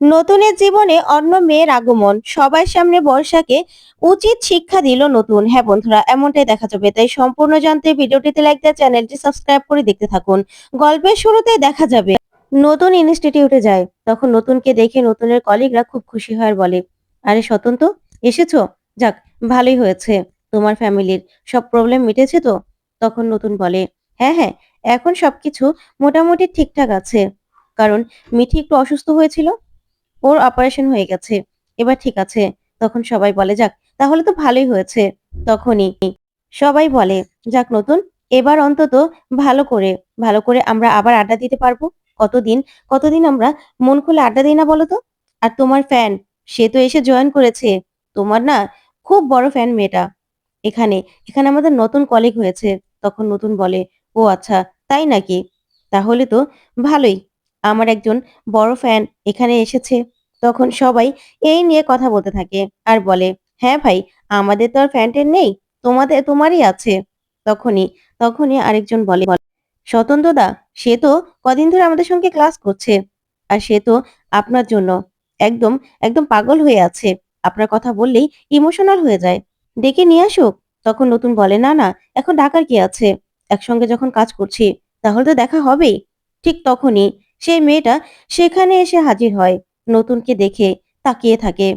নতুনের জীবনে অন্য মেয়ের আগমন, সবার সামনে বর্ষাকে উচিত শিক্ষা দিল নতুন। হ্যাঁ বন্ধুরা, এমনটাই দেখা যাবে। তাই সম্পূর্ণ জানতে ভিডিওটিতে লাইক দেওয়া, চ্যানেলটি সাবস্ক্রাইব করে দেখতে থাকুন। গল্পের শুরুতেই দেখা যাবে, নতুন ইনস্টিটিউটে যায়। তখন নতুনকে দেখে নতুনের কলিগরা খুব খুশি হয় বলে, আরে স্বতন্ত্র এসেছ? যাক, ভালোই হয়েছে। তোমার ফ্যামিলির সব প্রবলেম মিটেছে তো? তখন নতুন বলে হ্যাঁ হ্যাঁ এখন সবকিছু মোটামুটি ঠিকঠাক আছে। কারণ মিঠি একটু অসুস্থ হয়েছিল ওর অপারেশন হয়ে গেছে। এবার ঠিক আছে। তখন সবাই বলে, যাক, তাহলে তো ভালোই হয়েছে। তখনই সবাই বলে, যাক নতুন, এবার অন্তত ভালো করে ভালো করে আমরা আবার আড্ডা দিতে পারব। কতদিন কতদিন আমরা মন খুলে আড্ডা দিই না বলো তো আর তোমার ফ্যান সে তো এসে জয়েন করেছে। তোমার না খুব বড় ফ্যান মেয়েটা। এখানে এখানে আমাদের নতুন কলিগ হয়েছে। তখন নতুন বলে, ও আচ্ছা তাই নাকি? তাহলে তো ভালোই। আমার একজন বড় ফ্যান এখানে এসেছে। তখন সবাই এই নিয়ে কথা বলতে থাকে আর বলে হ্যাঁ ভাই, আমাদের তো আর ফ্যান ট্যান নেই, তোমাদের, তোমারই আছে। তখনই তখনই আরেকজন বলে স্বতন্ত্র দা, সে তো কদিন ধরে আমাদের সঙ্গে ক্লাস করছে আর সে তো আপনার জন্য একদম একদম পাগল হয়ে আছে। আপনার কথা বললেই ইমোশনাল হয়ে যায়। ডেকে নিয়ে আসুক। তখন নতুন বলে, না না, এখন ডাকার কি আছে? একসঙ্গে যখন কাজ করছি, তাহলে তো দেখা হবেই। ঠিক তখনই সেই মেয়েটা সেখানে এসে হাজির হয়। নতুনকে দেখে তাকিয়ে থাকে।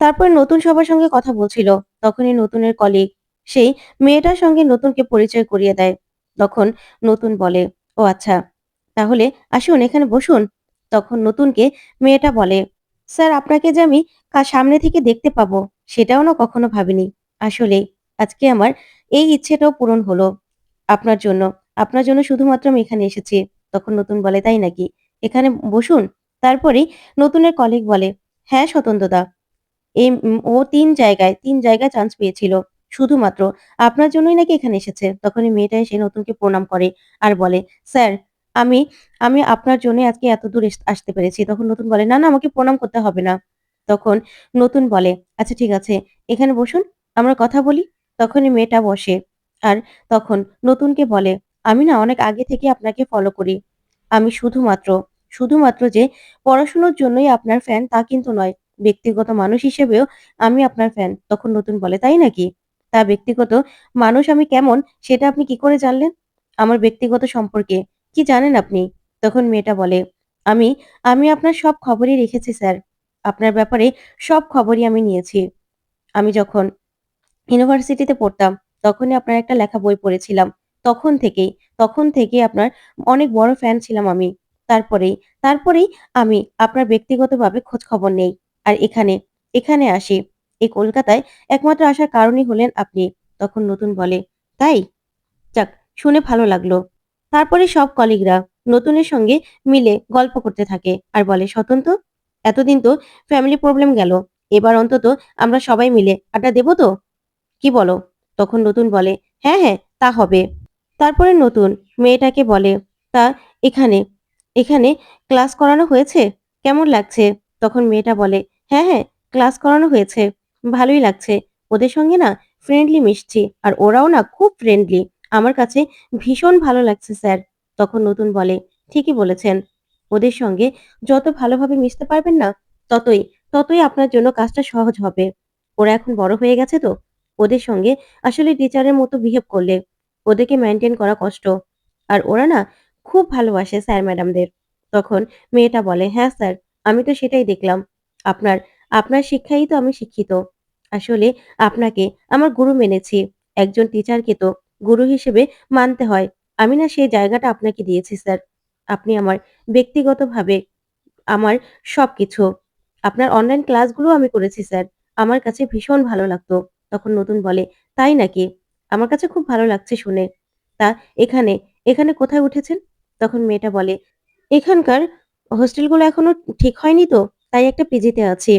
তারপর নতুন সবার সঙ্গে কথা বলছিল। তখনই নতুনের কলিগ সেই মেয়েটার সঙ্গে নতুনকে পরিচয় করিয়ে দেয়। তখন নতুন বলে, ও আচ্ছা তাহলে আসুন, এখানে বসুন। তখন নতুনকে মেয়েটা বলে, স্যার, আপনাকে যে আমি সামনে থেকে দেখতে পাবো, সেটাও না কখনো ভাবিনি। আসলে আজকে আমার এই ইচ্ছেটাও পূরণ হলো আপনার জন্য। আপনার জন্য শুধুমাত্র আমি এখানে এসেছি। তখন নতুন বলে, তাই নাকি? এখানে বসুন। তারপরেই নতুনের কলিগ বলে হ্যাঁ স্বতন্ত্রদা এই ও তিন জায়গায় তিন জায়গায় চান্স পেয়েছিল। শুধুমাত্র আপনার জন্যই নাকি এখানে এসেছে? তখনই মেয়েটা এসে নতুনকে প্রণাম করে আর বলে, স্যার, আমি আমি আপনার জন্য আজকে এত দূর আসতে পেরেছি। তখন নতুন বলে, না না, আমাকে প্রণাম করতে হবে না। তখন নতুন বলে আচ্ছা ঠিক আছে, এখানে বসুন, আমরা কথা বলি। তখনই মেয়েটা বসে আর তখন নতুনকে বলে, আমি না অনেক আগে থেকে আপনাকে ফলো করি। আমি শুধুমাত্র শুধুমাত্র যে পড়াশোনার জন্যই আপনার ফ্যান তা কিন্তু নয়, ব্যক্তিগত মানুষ হিসেবেও আমি আপনার ফ্যান তখন নতুন বলে, তাই নাকি? তা ব্যক্তিগত মানুষ আমি কেমন, সেটা আপনি কি করে জানলেন? আমার ব্যক্তিগত সম্পর্কে কি জানেন আপনি? তখন মেয়েটা বলে, আমি আমি আপনার সব খবরই রেখেছি স্যার। আপনার ব্যাপারে সব খবরই আমি নিয়েছি। আমি যখন ইউনিভার্সিটিতে পড়তাম, তখনই আপনার একটা লেখা বই পড়েছিলাম। তখন থেকেই তখন থেকেই আপনার অনেক বড় ফ্যান ছিলাম আমি। তারপরেই তারপরেই আমি আপনার ব্যক্তিগতভাবে খোঁজ খবর নেই। আর এখানে এখানে আসি। এই কলকাতায় একমাত্র আসার কারণই হলেন আপনি, তখন নতুন বলে। তাই? যাক, শুনে ভালো লাগল। তারপরে সব কলিগরা নতুনের সঙ্গে মিলে গল্প করতে থাকে। আর বলে স্বতন্ত্র এতদিন তো ফ্যামিলি প্রবলেম গেল। এবার অন্তত আমরা সবাই মিলে আড্ডা দেবো তো? কি বলো? তখন নতুন বলে হ্যাঁ হ্যাঁ তা হবে। তারপরে নতুন মেয়েটাকে বলে, তা এখানে এখানে ক্লাস করানো হয়েছে? কেমন লাগছে? তখন মেয়েটা বলে হ্যাঁ হ্যাঁ ক্লাস করানো হয়েছে। ভালোই লাগছে। ওদের সঙ্গে না ফ্রেন্ডলি মিশছি, আর ওরাও না খুব ফ্রেন্ডলি আমার কাছে ভীষণ ভালো লাগছে, স্যার। তখন নতুন বলে, ঠিকই বলেছেন। ওদের সঙ্গে যত ভালোভাবে মিশতে পারবেন না, ততই ততই আপনার জন্য কাজটা সহজ হবে। ওরা এখন বড় হয়ে গেছে তো? ওদের সঙ্গে আসলে টিচারের মতো বিহেভ করলে ওদেরকে মেনটেন করা কষ্ট। আর ওরা না খুব ভালোবাসে স্যার ম্যাডামদের। তখন মেয়েটা বলে হ্যাঁ স্যার, আমি তো সেটাই দেখলাম। আপনার আপনার শিক্ষাই তো আমি শিক্ষিত। আসলে আপনাকে আমার গুরু মেনেছি। একজন টিচারকে তো গুরু হিসেবে মানতে হয়। আমি না সেই জায়গাটা আপনাকে দিয়েছি স্যার। আপনি আমার ব্যক্তিগতভাবে আমার সবকিছু। আপনার অনলাইন ক্লাসগুলো আমি করেছি স্যার। আমার কাছে ভীষণ ভালো লাগতো। তখন নতুন বলে, তাই নাকি? আমার কাছে খুব ভালো লাগছে শুনে। তা এখানে এখানে কোথায় উঠেছেন? তখন মেয়েটা বলে, এখানকার হোস্টেলগুলো এখনও ঠিক হয়নি তো? তাই একটা পিজিতে আছি।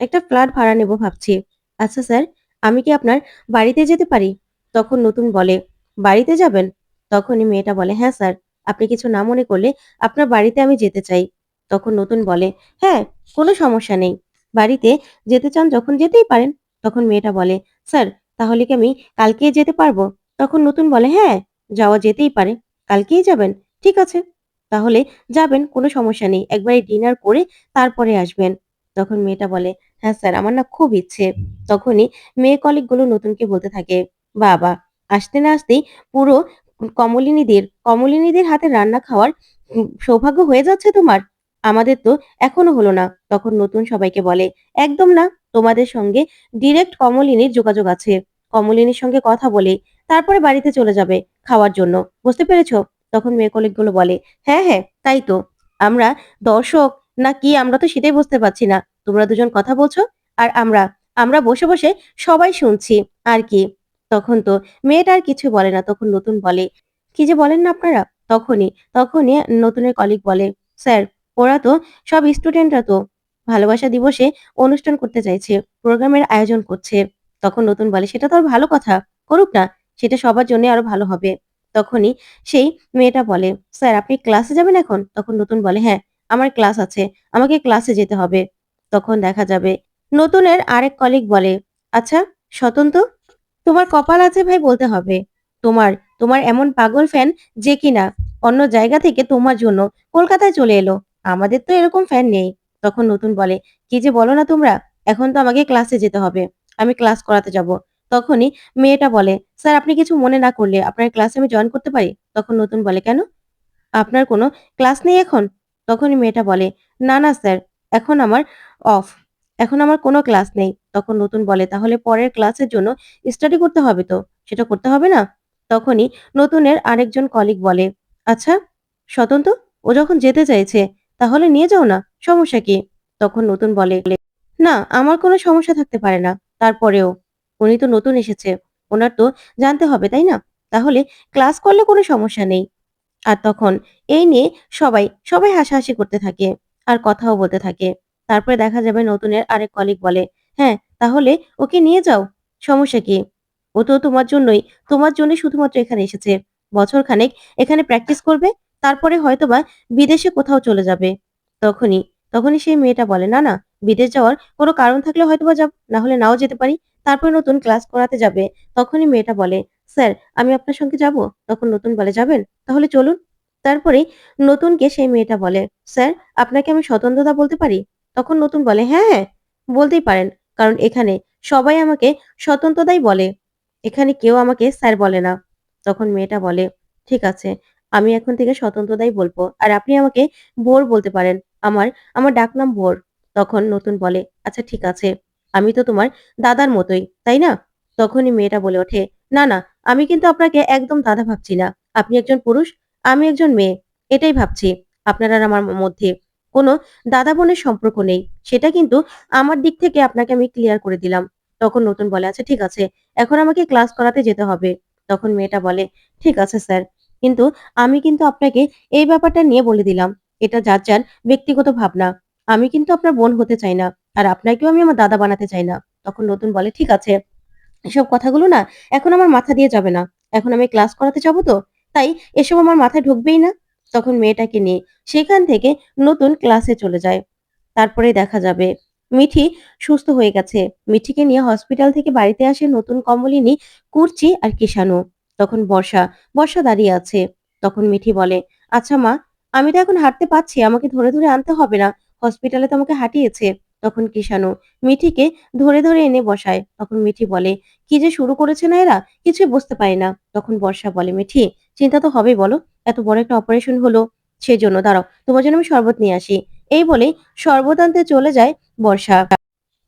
একটা ফ্ল্যাট ভাড়া নেব ভাবছি। আচ্ছা স্যার, আমি কি আপনার বাড়িতে যেতে পারি? তখন নতুন বলে, বাড়িতে যাবেন? তখনই মেয়েটা বলে হ্যাঁ স্যার, আপনি কিছু না মনে করলে আপনার বাড়িতে আমি যেতে চাই। তখন নতুন বলে হ্যাঁ কোনো সমস্যা নেই। বাড়িতে যেতে চান যখন যেতেই পারেন। তখন মেয়েটা বলে, স্যার, তাহলে কি আমি কালকেই যেতে পারব? তখন নতুন বলে হ্যাঁ যাওয়া যেতেই পারে। কালকেই যাবেন। ঠিক আছে, তাহলে যাবেন, কোনো সমস্যা নেই। একবারে ডিনার করে তারপরে আসবেন। তখন মেয়েটা বলে হ্যাঁ স্যার আমার না খুব ইচ্ছে। তখনই মেয়ে কলিগগুলো নতুনকে বলতে থাকে, বাবা, আসতে না আসতেই পুরো কমলিনীদের কমলিনীদের হাতে রান্না খাওয়ার সৌভাগ্য হয়ে যাচ্ছে তোমার? আমাদের তো এখনও হলো না। তখন নতুন সবাইকে বলে, একদম না, তোমাদের সঙ্গে ডিরেক্ট কমলিনীর যোগাযোগ আছে। কমলিনীর সঙ্গে কথা বলে তারপরে বাড়িতে চলে যাবে খাওয়ার জন্য। বুঝতে পেরেছ? তখন মেয়ে কলিগগুলো বলে হ্যাঁ হ্যাঁ তাই তো। আমরা দর্শক না কি আমরা তো সেটাই বুঝতে পারছি না। তোমরা দুজন কথা বলছো আর আমরা আমরা বসে বসে সবাই শুনছি আর কি। তখন তো মেয়েটা আর কিছু বলে না, তখন নতুন বলে, কি যে বলেন না আপনারা? তখনই তখনই নতুনের কলিগ বলে, স্যার, ওরা তো সব স্টুডেন্টরা তো। ভালোবাসা দিবসে অনুষ্ঠান করতে চাইছে, প্রোগ্রামের আয়োজন করছে। তখন নতুন বলে, সেটা তো আর ভালো কথা। করুক না, সেটা সবার জন্য আরও ভালো হবে। তখনই সেই মেয়েটা বলে, স্যার, আপনি ক্লাসে যাবেন এখন? তখন নতুন বলে হ্যাঁ আমার ক্লাস আছে, আমাকে ক্লাসে যেতে হবে। তখন দেখা যাবে নতুনের আরেক কলিগ বলে আচ্ছা স্বতন্ত্র? তোমার কপাল আছে ভাই বলতে হবে। তোমার তোমার এমন পাগল ফ্যান যে কিনা অন্য জায়গা থেকে তোমার জন্য কলকাতায় চলে এলো। আমাদের তো এরকম ফ্যান নেই। তখন নতুন বলে, কি যে বলো না তোমরা? এখন তো আমাকে ক্লাসে যেতে হবে। আমি ক্লাস করাতে যাব। তখনই মেয়েটা বলে, স্যার, আপনি কিছু মনে না করলে আপনার ক্লাসে আমি জয়েন করতে পারি? তখন নতুন বলে, কেন? আপনার কোনো ক্লাস নেই এখন? তখনই মেয়েটা বলে, না না, স্যার, এখন আমার অফ এখন আমার কোনো ক্লাস নেই। তখন নতুন বলে, তাহলে পরের ক্লাসের জন্য স্টাডি করতে হবে তো? সেটা করতে হবে না? তখনই নতুনের আরেকজন কলিগ বলে আচ্ছা স্বতন্ত্র? ও যখন যেতে চাইছে, তাহলে নিয়ে যাও না, সমস্যা কি? তখন নতুন বলে, না, আমার কোনো সমস্যা থাকতে পারে না। তারপরেও উনি তো নতুন এসেছে, ওনার তো জানতে হবে, তাই না? তাহলে ক্লাস করলে কোনো সমস্যা নেই। আর তখন এই নিয়ে সবাই সবাই হাসাহাসি করতে থাকে আর কথাও বলতে থাকে। তারপরে দেখা যাবে নতুনের আরেক কলিগ বলে হ্যাঁ তাহলে ওকে নিয়ে যাও, সমস্যা কি? ও তো তোমার জন্যই, তোমার জন্য শুধুমাত্র এখানে এসেছে। বছর খানেক এখানে প্র্যাকটিস করবে, তারপরে হয়তোবা বিদেশে কোথাও চলে যাবে। তখনই তখনই সেই মেয়েটা বলে, না না, বিদেশ যাওয়ার কোনো কারণ থাকলে হয়তোবা যাব না হলে নাও যেতে পারি। তারপরে নতুন ক্লাস করাতে যাবে, তখনই মেয়েটা বলে, স্যার, আমি আপনার সঙ্গে যাব? তখন নতুন বলে যাবেন? তাহলে চলুন। তারপরে নতুনকে সেই মেয়েটা বলে, স্যার, আপনাকে আমি স্বতন্ত্রতা বলতে পারি? তখন নতুন বলে হ্যাঁ হ্যাঁ বলতেই পারেন, কারণ এখানে সবাই আমাকে স্বতন্ত্রতাই বলে, এখানে কেউ আমাকে স্যার বলে না। তখন মেয়েটা বলে, ঠিক আছে, আমি এখন থেকে স্বতন্ত্রতাই বলব, আর আপনি আমাকে ভোর বলতে পারেন, আমার আমার ডাকনাম ভোর তখন নতুন বলে আচ্ছা ঠিক আছে। আমি তো তোমার দাদার মতোই, তাই না? তখনই মেয়েটা বলে ওঠে, না না, আমি কিন্তু আপনাকে একদম দাদা ভাবছি না। আপনি একজন পুরুষ, আমি একজন মেয়ে, এটাই ভাবছি। আপনার আমার মধ্যে কোনো দাদা বোনের সম্পর্ক নেই। সেটা কিন্তু আমার দিক থেকে আপনাকে আমি ক্লিয়ার করে দিলাম। তখন নতুন বলে আছে ঠিক আছে, এখন আমাকে ক্লাস করাতে যেতে হবে। তখন মেয়েটা বলে, ঠিক আছে স্যার কিন্তু আমি কিন্তু আপনাকে এই ব্যাপারটা নিয়ে বলে দিলাম। এটা যার যার ব্যক্তিগত ভাবনা। আমি কিন্তু আপনার বোন হতে চাই না, আর আপনাকেও আমি আমার দাদা বানাতে চাই না। তখন নতুন বলে, ঠিক আছে, এসব কথাগুলো না এখন আমার মাথা দিয়ে যাবে না। এখন আমি ক্লাস করাতে যাব তো, তাই এসব আমার মাথায় ঢুকবেই না। তখন মেয়েটাকে নিয়ে সেখান থেকে নতুন ক্লাসে চলে যায়। তারপরে দেখা যাবে, মিঠি সুস্থ হয়ে গেছে। মিঠিকে নিয়ে হসপিটাল থেকে বাড়িতে আসে নতুন কমলিনী, কুর্চি আর কিষানু তখন বর্ষা বর্ষা দাঁড়িয়ে আছে। তখন মিঠি বলে আচ্ছা মা, আমি তো এখন হাঁটতে পারছি, আমাকে ধরে ধরে আনতে হবে না। হসপিটালে তো আমাকে হাঁটিয়েছে। তখন কিষানু মিঠিকে ধরে ধরে এনে বসায়। তখন মিঠি বলে, কি যে শুরু করেছে না এরা? কিছুই বুঝতে পারি না। তখন বর্ষা বলে, মিঠি, চিন্তা তো হবেই বলো। এত বড় একটা অপারেশন হলো। সেই জন্য দাঁড়াও, তোমার জন্য আমি শরবত নিয়ে আসি। এই বলেই শরবত আনতে চলে যায় বর্ষা।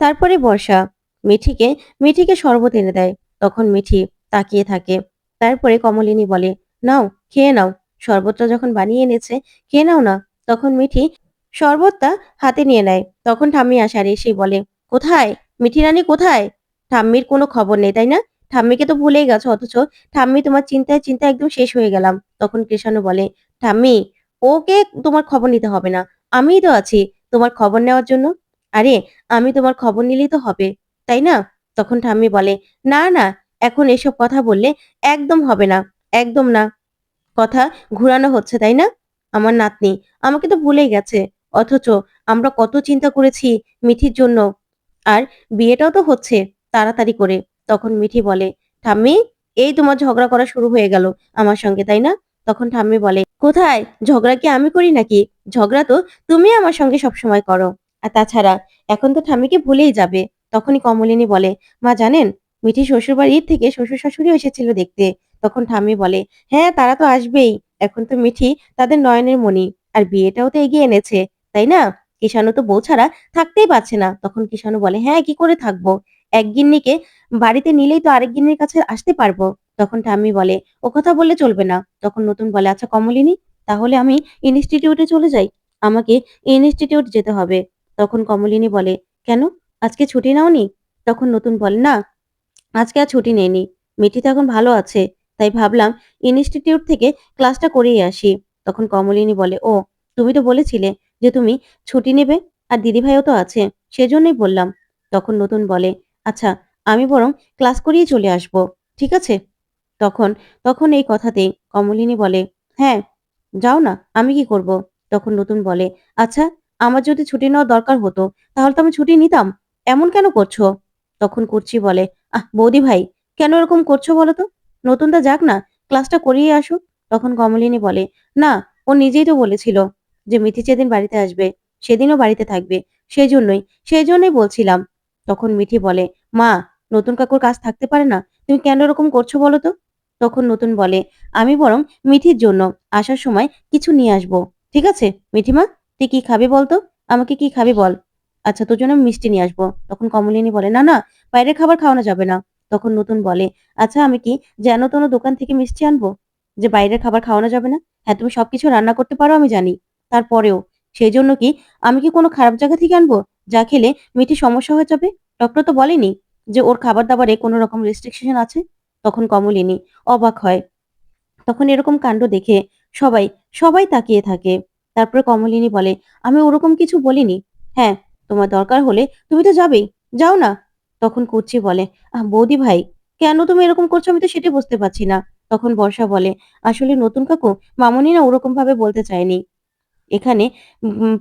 তারপরে বর্ষা মিঠিকে মিঠিকে শরবত এনে দেয়। তখন মিঠি তাকিয়ে থাকে। তারপরে কমলিনী বলে, নাও, খেয়ে নাও। শরবতটা যখন বানিয়ে এনেছে, খেয়ে নাও না। তখন মিঠি শরবতটা হাতে নিয়ে নেয়। তখন ঠাম্মি আসার এসেই বলে, কোথায়? মিঠি রানী কোথায়? ঠাম্মির কোনো খবর নেই, তাই না? ঠাম্মিকে তো ভুলেই গেছো, অথচ ঠাম্মি তোমার চিন্তায় চিন্তায় একদম শেষ হয়ে গেলাম। তখন কৃষাণু বলে, ঠাম্মি, ওকে তোমার খবর নিতে হবে না। আমিই তো আছি তোমার খবর নেওয়ার জন্য। আরে, আমি তোমার খবর নিলেই তো হবে, তাই না? তখন ঠাম্মি বলে, না না, এখন এসব কথা বললে একদম হবে না, একদম না। কথা ঘুরানো হচ্ছে, তাই না? আমার নাতনি, আমাকে তো ভুলেই গেছে। অথচ আমরা কত চিন্তা করেছি মিঠির জন্য। আর বিয়েটাও তো হচ্ছে তাড়াতাড়ি করে। তখন মিঠি বলে, ঠাম্মি, এই তোমার ঝগড়া করা শুরু হয়ে গেল আমার সঙ্গে, তাই না? তখন ঠাম্মি বলে, কোথায়? ঝগড়া কি আমি করি নাকি? ঝগড়া তো তুমি আমার সঙ্গে সবসময় করো। আর তাছাড়া এখন তো ঠাম্মিকে ভুলেই যাবে। তখনই কমলিনী বলে, মা, জানেন মিঠি শ্বশুরবাড়ির থেকে শ্বশুর শাশুড়ি এসেছিল দেখতে। তখন ঠাম্মি বলে হ্যাঁ তারা তো আসবেই। এখন তো মিঠি তাদের নয়নের মণি, আর বিয়েটাও তো এগিয়ে এনেছে। তাই না? কিষাণু তো বউ ছাড়া থাকতেই পারছে না। তখন কিষাণু বলে হ্যাঁ কি করে থাকব? এক গিন্নিকে বাড়িতে নিলেই তো আরেক গিন্নির কাছে আসতে পারব। তখন ঠাম্মি বলে, ও কথা বললে চলবে না। তখন নতুন বলে আচ্ছা কমলিনী, তাহলে আমি ইনস্টিটিউটে চলে যাই। আমাকে ইনস্টিটিউট যেতে হবে। তখন কমলিনী বলে, কেন? আজকে ছুটি নাওনি? তখন নতুন বলে, না, আজকে আর ছুটি নেইনি। মিঠি তো এখন ভালো আছে, তাই ভাবলাম ইনস্টিটিউট থেকে ক্লাসটা করিয়ে আসি। তখন কমলিনী বলে, ও, তুমি তো বলেছিলে যে তুমি ছুটি নেবে আর দিদিভাইও তো আছে, সেজন্যই বললাম। তখন নতুন বলে আচ্ছা আমি বরং ক্লাস করিয়ে চলে আসব, ঠিক আছে? তখন তখন এই কথাতেই কমলিনী বলে হ্যাঁ যাও না, আমি কি করব? তখন নতুন বলে আচ্ছা আমার যদি ছুটি নেওয়ার দরকার হতো, তাহলে তো আমি ছুটি নিতাম, এমন কেন করছ? তখন কুর্চি বলে, আহ বৌদি ভাই কেন এরকম করছ বলো তো? নতুনটা যাক না, ক্লাসটা করিয়ে আসুক। তখন কমলিনী বলে, না, ও নিজেই তো বলেছিল যে মিথি যেদিন বাড়িতে আসবে, সেদিনও বাড়িতে থাকবে। সেই জন্যই সেই জন্যই বলছিলাম। তখন মিঠি বলে, মা, নতুন কাকুর কাজ থাকতে পারে না? তুমি কেন এরকম করছ বলো তো? তখন নতুন বলে, আমি বরং মিঠির জন্য আসার সময় কিছু নিয়ে আসব। ঠিক আছে, মিঠিমা? তুই কি খাবি বলতো আমাকে কি খাবি বল? আচ্ছা তোর জন্য মিষ্টি নিয়ে আসব। তখন কমলিনী বলে, না না, বাইরের খাবার খাওয়ানো যাবে না। তখন নতুন বলে আচ্ছা আমি কি যেন তেন দোকান থেকে মিষ্টি আনব? যে বাইরের খাবার খাওয়ানো যাবে না? হ্যাঁ তুমি সবকিছু রান্না করতে পারো, আমি জানি। তারপরেও সেই জন্য কি আমি কি কোনো খারাপ জায়গা থেকে আনব? যা খেলে মিঠি সমস্যা হয়ে যাবে? ডক্টর তো বলেনি যে ওর খাবার দাবারে কোনো রকম রেস্ট্রিকশন আছে? তখন কমলিনী অবাক হয়। তখন এরকম কাণ্ড দেখে সবাই সবাই তাকিয়ে থাকে। তারপরে কমলিনী বলে, আমি ওরকম কিছু বলিনি। হ্যাঁ তোমার দরকার হলে তুমি তো যাবেই। যাও না। তখন কুচি বলে, আহ, বৌদি ভাই, কেন তুমি এরকম করছ? আমি তো সেটাই বুঝতে পারছি না। তখন বর্ষা বলে, আসলে নতুন কাকু, মামনি না ওরকম ভাবে বলতে চায়নি। এখানে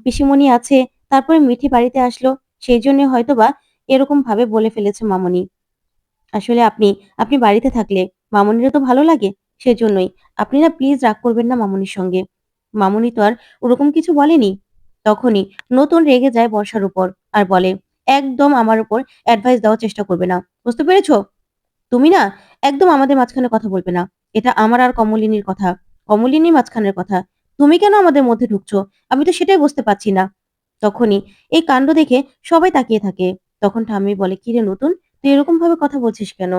পিসিমণি আছে, তারপরে মিঠি বাড়িতে আসলো, সেই জন্য হয়তো বা এরকম ভাবে বলে ফেলেছে মামনি। আসলে আপনি আপনি বাড়িতে থাকলে মামনিরও তো ভালো লাগে সেজন্যই। আপনি না প্লিজ রাগ করবেন না মামনির সঙ্গে। মামনি তো আর ওরকম কিছু বলেনি। তখনই নতুন রেগে যায় বর্ষার উপর আর বলে, একদম আমার উপর অ্যাডভাইস দেওয়ার চেষ্টা করবে না। বুঝতে পেরেছ? তুমি না একদম আমাদের মাঝখানে কথা বলবে না। এটা আমার আর কমলিনীর কথা। কমলিনীর মাঝখানের কথা। তুমি কেন আমাদের মধ্যে ঢুকছো? আমি তো সেটাই বুঝতে পারছি না। তখনই এই কাণ্ড দেখে সবাই তাকিয়ে থাকে। তখন ঠাম্মি বলে কি রে নতুন? তুই এরকম ভাবে কথা বলছিস কেন?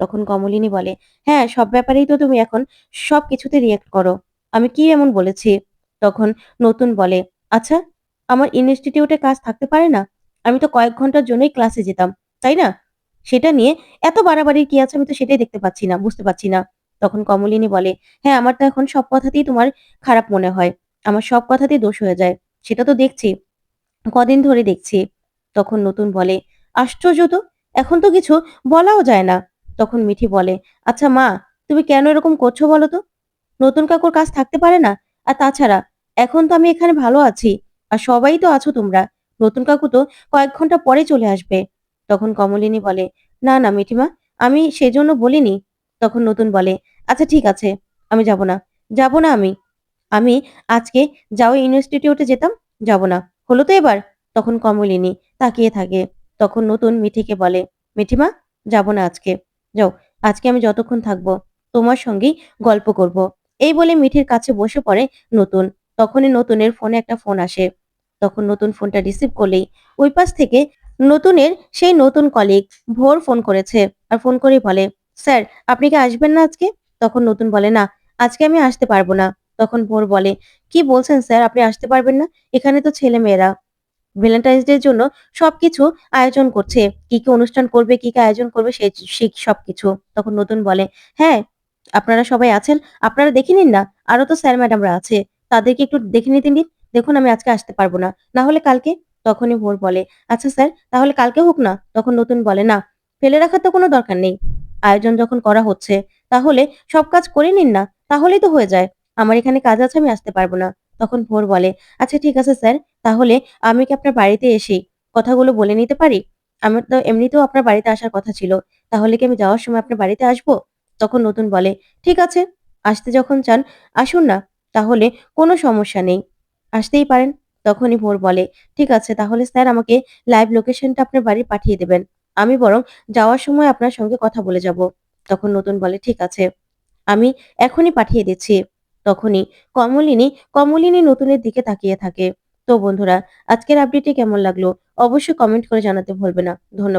তখন কমলিনী বলে হ্যাঁ সব ব্যাপারেই তো তুমি এখন সব কিছুতে রিয়েক্ট করো। আমি কি এমন বলেছি? তখন নতুন বলে আচ্ছা আমার ইনস্টিটিউটে কাজ থাকতে পারে না? আমি তো কয়েক ঘণ্টার জন্যই ক্লাসে যেতাম, তাই না? সেটা নিয়ে এত বাড়াবাড়ি কি আছে আমি তো সেটাই দেখতে পাচ্ছি না, বুঝতে পারছি না। তখন কমলিনী বলে হ্যাঁ আমার তো এখন সব কথাতেই তোমার খারাপ মনে হয়। আমার সব কথাতেই দোষ হয়ে যায়। সেটা তো দেখছি। কদিন ধরে দেখছি। তখন নতুন বলে, আশ্চর্য তো, এখন তো কিছু বলাও যায় না। তখন মিঠি বলে আচ্ছা মা, তুমি কেন এরকম করছ বলো তো? নতুন কাকুর কাজ থাকতে পারে না। আর তাছাড়া, এখন তো আমি এখানে ভালো আছি, আর সবাই তো আছো তোমরা। নতুন কাকু তো কয়েক ঘণ্টা পরে চলে আসবে। তখন কমলিনী বলে, না না মিঠিমা, আমি সেজন্য বলিনি। তখন নতুন বলে আচ্ছা ঠিক আছে, আমি যাব না যাব না আমি। আমি আজকে যাও ইনস্টিটিউটে যেতাম, যাব না। হলো তো এবার? তখন কমলিনী তাকিয়ে থাকে। তখন নতুন মিঠিকে বলে, মিঠিমা, যাব না আজকে। যাও, আজকে আমি যতক্ষণ থাকব, তোমার সঙ্গেই গল্প করব। এই বলে মিঠির কাছে বসে পড়ে নতুন। তখনই নতুনের ফোনে একটা ফোন আসে। তখন নতুন ফোনটা রিসিভ করলেই ওই পাশ থেকে নতুনের সেই নতুন কলিগ ভোর ফোন করেছে আর ফোন করে বলে স্যার, আপনি কি আসবেন না আজকে? তখন নতুন বলে, না, আজকে আমি আসতে পারব না। তখন ভোর বলে, কি বলছেন স্যার, আপনি আসতে পারবেন না? এখানে তো ছেলে মেয়েরা ভ্যালেন্টাইন্স ডে জন্য সবকিছু আয়োজন করছে। কি কি অনুষ্ঠান করবে, কি কি আয়োজন করবে, সে সেই সবকিছু। তখন নতুন বলে হ্যাঁ আপনারা সবাই আছেন, আপনারা দেখে নিন না। আরও তো স্যার ম্যাডামরা আছে। তাদেরকে একটু দেখে নিতে দিন। দেখুন, আমি আজকে আসতে পারব না। না হলে কালকে? তখনই ভোর বলে আচ্ছা স্যার, তাহলে কালকে হোক না? তখন নতুন বলে, না, ফেলে রাখার তো কোনো দরকার নেই। আয়োজন যখন করা হচ্ছে, তাহলে সব কাজ করে নিন না, তাহলেই তো হয়ে যায়। আমার এখানে কাজ আছে, আমি আসতে পারব না। তখন ভোর বলে আচ্ছা ঠিক আছে স্যার, তাহলে আমি কি আপনার বাড়িতে এসে কথাগুলো বলে নিতে পারি? আমার তো এমনিতেও আপনার বাড়িতে আসার কথা ছিল, তাহলে কি আমি যাওয়ার সময় আপনার বাড়িতে আসব? তখন নতুন বলে, ঠিক আছে, আসতে যখন চান, আসুন না, তাহলে কোনো সমস্যা নেই। আসতেই পারেন। তখনই ভোর বলে, ঠিক আছে, তাহলে স্যার আমাকে লাইভ লোকেশনটা আপনার বাড়ি পাঠিয়ে দেবেন। আমি বরং যাওয়ার সময় আপনার সঙ্গে কথা বলে যাব। তখন নতুন বলে, ঠিক আছে। আমি এখনই পাঠিয়ে দিচ্ছি। তখনই কমলিনী কমলিনী নতুনের দিকে তাকিয়ে থাকে। তো বন্ধুরা, আজকের আপডেটটি কেমন লাগল? অবশ্যই কমেন্ট করে জানাতে ভুলবে না। ধন্যবাদ।